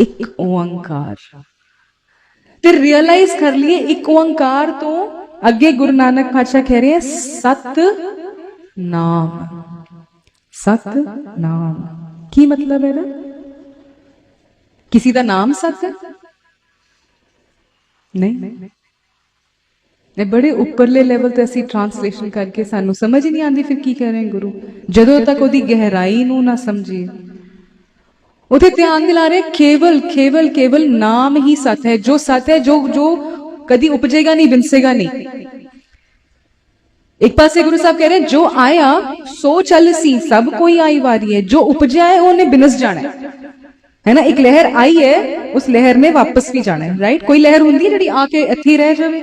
ਇੱਕ ਓੰਕਾਰ। ਤੇ ਰਿਅਲਾਈਜ਼ ਕਰ ਲਈਏ, ਇੱਕ ਓੰਕਾਰ ਤੋਂ ਅੱਗੇ ਗੁਰੂ ਨਾਨਕ ਪਾਤਸ਼ਾਹ ਕਹਿ ਰਹੇ ਹੈ ਸਤ ਨਾਮ। ਸਤ ਨਾਮ। ਕੀ ਮਤਲਬ ਹੈ ਨਾ ਕਿਸੇ ਦਾ ਨਾਮ ਸਤ? ਹੈ ਨਹੀਂ। ਇਹ ਬੜੇ ਉੱਪਰਲੇ ਲੈਵਲ ਤੇ ਅਸੀਂ ਟ੍ਰਾਂਸਲੇਸ਼ਨ ਕਰਕੇ ਸਾਨੂੰ ਸਮਝ ਹੀ ਨਹੀਂ ਆਉਂਦੀ, ਫਿਰ ਕੀ ਕਹਿ ਰਹੇ ਗੁਰੂ? ਜਦੋਂ ਤੱਕ ਉਹਦੀ ਗਹਿਰਾਈ ਨੂੰ ਨਾ ਸਮਝੀਏ। ਉਥੇ ਧਿਆਨ ਦਿਲਾ ਰਹੇ ਕੇਵਲ ਕੇਵਲ ਕੇਵਲ ਨਾਮ ਹੀ ਸਤ ਹੈ ਜੋ ਸਤ ਹੈ ਜੋ ਜੋ ਕਦੀ ਉਪਜੇਗਾ ਨਹੀਂ ਵਿੰਸੇਗਾ ਨਹੀਂ ਇੱਕ ਪਾਸੇ ਗੁਰੂ ਸਾਹਿਬ ਕਹਿ ਰਹੇ ਜੋ ਆਇਆ ਸੋ ਚੱਲ ਸੀ ਸਭ ਕੋਈ ਆਈ ਵਾਰੀ ਹੈ ਜੋ ਉਪਜਿਆ ਹੈ ਉਹਨੇ ਬਿਨਸ ਜਾਣਾ ਹੈ ਹੈ ਨਾ ਇੱਕ ਲਹਿਰ ਆਈ ਹੈ ਉਸ ਲਹਿਰ ਨੇ ਵਾਪਸ ਵੀ ਜਾਣਾ ਹੈ ਰਾਈਟ ਕੋਈ ਲਹਿਰ ਹੁੰਦੀ ਹੈ ਜਿਹੜੀ ਆ ਕੇ ਇੱਥੇ ਹੀ ਰਹਿ ਜਾਵੇ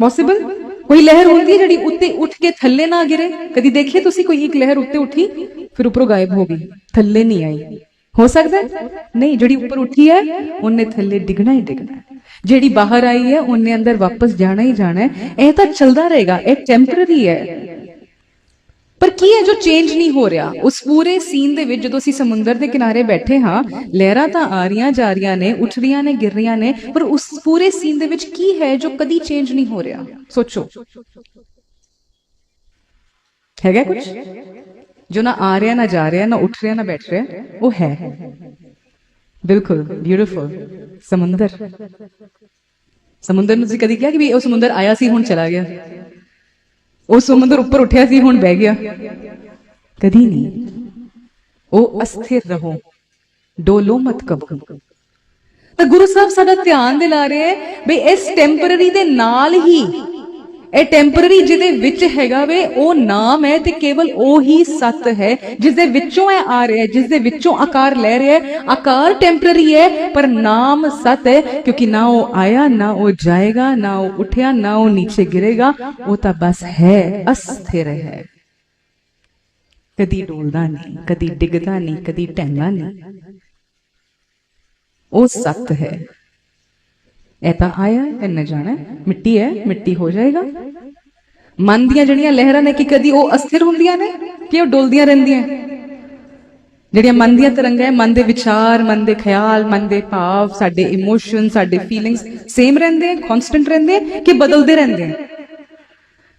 ਪੋਸੀਬਲ ਕੋਈ ਲਹਿਰ ਹੁੰਦੀ ਹੈ ਜਿਹੜੀ ਉੱਤੇ ਉੱਠ ਕੇ ਥੱਲੇ ਨਾ ਗਿਰੇ ਕਦੀ ਦੇਖਿਏ ਤੁਸੀਂ ਕੋਈ ਇੱਕ ਲਹਿਰ ਉੱਤੇ ਉੱਠੀ ਫਿਰ ਉੱਪਰੋਂ ਗਾਇਬ ਹੋ ਗਈ ਥੱਲੇ ਨਹੀਂ ਆਈ ਹੋ ਸਕਦਾ ਨਹੀਂ, ਜਿਹੜੀ ਉੱਪਰ ਉੱਠੀ ਹੈ, ਉਹਨੇ ਥੱਲੇ ਡਿੱਗਣਾ ਹੀ ਡਿੱਗਣਾ ਜਿਹੜੀ ਬਾਹਰ ਆਈ ਹੈ, ਉਹਨੇ ਅੰਦਰ ਵਾਪਸ ਜਾਣਾ ਹੀ ਜਾਣਾ ਹੈ। ਇਹ ਤਾਂ ਚੱਲਦਾ ਰਹੇਗਾ, ਇਹ ਟੈਂਪਰੇਰੀ ਹੈ। ਪਰ ਕੀ ਹੈ ਜੋ ਚੇਂਜ ਨਹੀਂ ਹੋ ਰਿਹਾ? ਉਸ ਪੂਰੇ ਸੀਨ ਦੇ ਵਿੱਚ ਜਦੋਂ ਅਸੀਂ ਸਮੁੰਦਰ ਦੇ ਕਿਨਾਰੇ ਬੈਠੇ ਹਾਂ, ਲਹਿਰਾਂ ਤਾਂ ਆ ਰਹੀਆਂ ਜਾ ਰਹੀਆਂ ਨੇ, ਉੱਠ ਰਹੀਆਂ ਨੇ, ਗਿਰ ਰਹੀਆਂ ਨੇ, ਪਰ ਉਸ ਪੂਰੇ ਸੀਨ ਦੇ ਵਿੱਚ ਕੀ ਹੈ ਜੋ ਕਦੀ ਚੇਂਜ ਨਹੀਂ ਹੋ ਰਿਹਾ? ਸੋਚੋ। ਹੈਗਾ ਕੁਝ ਜੋ ਨਾ ਆ ਰਿਹਾ, ਨਾ ਜਾ ਰਿਹਾ, ਨਾ ਉੱਠ ਰਿਹਾ, ਨਾ ਬੈਠ ਰਿਹਾ, ਉਹ ਹੈ। ਬਿਲਕੁਲ ਬਿਊਟੀਫੁਲ ਸਮੁੰਦਰ। ਸਮੁੰਦਰ ਨੂੰ ਤੁਸੀਂ ਕਦੀ ਕਿਹਾ ਕਿ ਵੀ ਉਹ ਸਮੁੰਦਰ ਆਇਆ ਸੀ, ਹੁਣ ਚਲਾ ਗਿਆ? ਉਹ ਸਮੁੰਦਰ ਉੱਪਰ ਉੱਠਿਆ ਸੀ, ਹੁਣ ਬਹਿ ਗਿਆ? ਕਦੀ ਨਹੀਂ। ਉਹ ਅਸਥਿਰ ਰਹੋ। ਡੋਲੋ ਮਤ ਕਬੂ। ਤਾਂ ਗੁਰੂ ਸਾਹਿਬ ਸਾਡਾ ਧਿਆਨ ਦਿਲਾ ਰਹੇ ਹੈ ਵੀ ਇਸ ਟੈਂਪਰਰੀ ਦੇ ਨਾਲ ਹੀ ਇਹ ਟੈਂਪਰਰੀ ਜਿਹਦੇ ਵਿੱਚ ਹੈਗਾ ਵੇ, ਉਹ ਨਾਮ ਹੈ ਤੇ ਕੇਵਲ ਉਹ ਹੀ ਸਤ ਹੈ ਜਿਸ ਦੇ ਵਿੱਚੋਂ ਇਹ ਆ ਰਿਹਾ ਹੈ ਜਿਸ ਦੇ ਵਿੱਚੋਂ ਆਕਾਰ ਲੈ ਰਿਹਾ ਹੈ। ਆਕਾਰ ਟੈਂਪਰਰੀ ਹੈ, ਪਰ ਨਾਮ ਸਤ ਹੈ, ਕਿਉਂਕਿ ਨਾ ਉਹ ਆਇਆ, ਨਾ ਉਹ ਜਾਏਗਾ, ਨਾ ਉਹ ਉੱਠਿਆ, ਨਾ ਉਹ ਨੀਚੇ ਗਿਰੇਗਾ, ਉਹ ਤਾਂ ਬਸ ਹੈ, ਅਸਥਿਰ ਹੈ। ਕਦੀ ਡੋਲਦਾ ਨਹੀਂ, ਕਦੀ ਡਿੱਗਦਾ ਨਹੀਂ, ਕਦੀ ਢਹਿੰਦਾ ਨਹੀਂ। ਉਹ ਸਤ ਹੈ। ਇਹ ਤਾਂ ਆਇਆ ਹੈ ਇਹਨੇ ਜਾਣਾ ਮਿੱਟੀ ਹੈ, ਮਿੱਟੀ ਹੋ ਜਾਏਗਾ। ਮਨ ਦੀਆਂ ਜਿਹੜੀਆਂ ਲਹਿਰਾਂ ਨੇ ਕਿ ਕਦੀ ਉਹ ਅਸਥਿਰ ਹੁੰਦੀਆਂ ਨੇ ਕਿ ਉਹ ਡੋਲਦੀਆਂ ਰਹਿੰਦੀਆਂ ਜਿਹੜੀਆਂ ਮਨ ਦੀਆਂ ਤਰੰਗਾਂ ਹੈ, ਮਨ ਦੇ ਵਿਚਾਰ, ਮਨ ਦੇ ਖਿਆਲ, ਮਨ ਦੇ ਭਾਵ, ਸਾਡੇ ਇਮੋਸ਼ਨ ਸਾਡੇ ਫੀਲਿੰਗਸ ਸੇਮ ਰਹਿੰਦੇ ਆ ਕਨਸਟੈਂਟ ਰਹਿੰਦੇ ਆ ਕਿ ਬਦਲਦੇ ਰਹਿੰਦੇ ਆ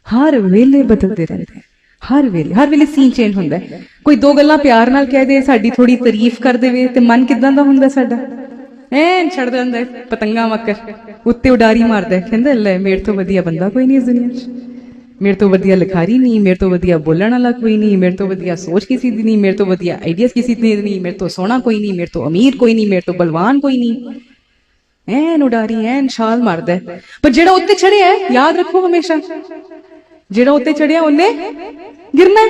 ਹਰ ਵੇਲੇ ਬਦਲਦੇ ਰਹਿੰਦੇ ਆ ਹਰ ਵੇਲੇ ਹਰ ਵੇਲੇ ਸੀਨ ਚੇਂਜ ਹੁੰਦਾ ਕੋਈ ਦੋ ਗੱਲਾਂ ਪਿਆਰ ਨਾਲ ਕਹਿ ਦੇ, ਸਾਡੀ ਥੋੜੀ ਤਾਰੀਫ ਕਰ ਦੇਵੇ ਤੇ ਮਨ ਕਿਦਾਂ ਦਾ ਹੁੰਦਾ ਸਾਡਾ? ਐਨ ਛੱਡ ਦਿੰਦਾ ਹੈ, ਮੱਕਰ ਉੱਤੇ ਉਡਾਰੀ ਮਾਰਦਾ ਕਹਿੰਦਾ ਲੈ ਮੇਰੇ ਤੋਂ ਵਧੀਆ ਬੰਦਾ ਕੋਈ ਨਹੀਂ ਇਸ ਦੁਨੀਆ 'ਚ। ਮੇਰੇ ਤੋਂ ਵਧੀਆ ਲਿਖਾਰੀ ਨਹੀਂ ਮੇਰੇ ਤੋਂ ਵਧੀਆ ਬੋਲਣ ਵਾਲਾ ਕੋਈ ਨਹੀਂ ਮੇਰੇ ਤੋਂ ਵਧੀਆ ਸੋਚ ਕਿਸੇ ਦੀ ਨਹੀਂ ਮੇਰੇ ਤੋਂ ਵਧੀਆ ਆਈਡੀਆਜ਼ ਕਿਸੇ ਦੀ ਨਹੀਂ ਮੇਰੇ ਤੋਂ ਸੋਹਣਾ ਕੋਈ ਨਹੀਂ ਮੇਰੇ ਤੋਂ ਅਮੀਰ ਕੋਈ ਨਹੀਂ ਮੇਰੇ ਤੋਂ ਬਲਵਾਨ ਕੋਈ ਨਹੀਂ। ਐਨ ਉਡਾਰੀ ਐਨ ਛਾਲ ਮਾਰਦਾ ਪਰ ਜਿਹੜਾ ਉੱਤੇ ਚੜਿਆ ਯਾਦ ਰੱਖੋ ਹਮੇਸ਼ਾ। ਜਿਹੜਾ ਉੱਤੇ ਚੜਿਆ ਉਹਨੇ ਗਿਰਨਾ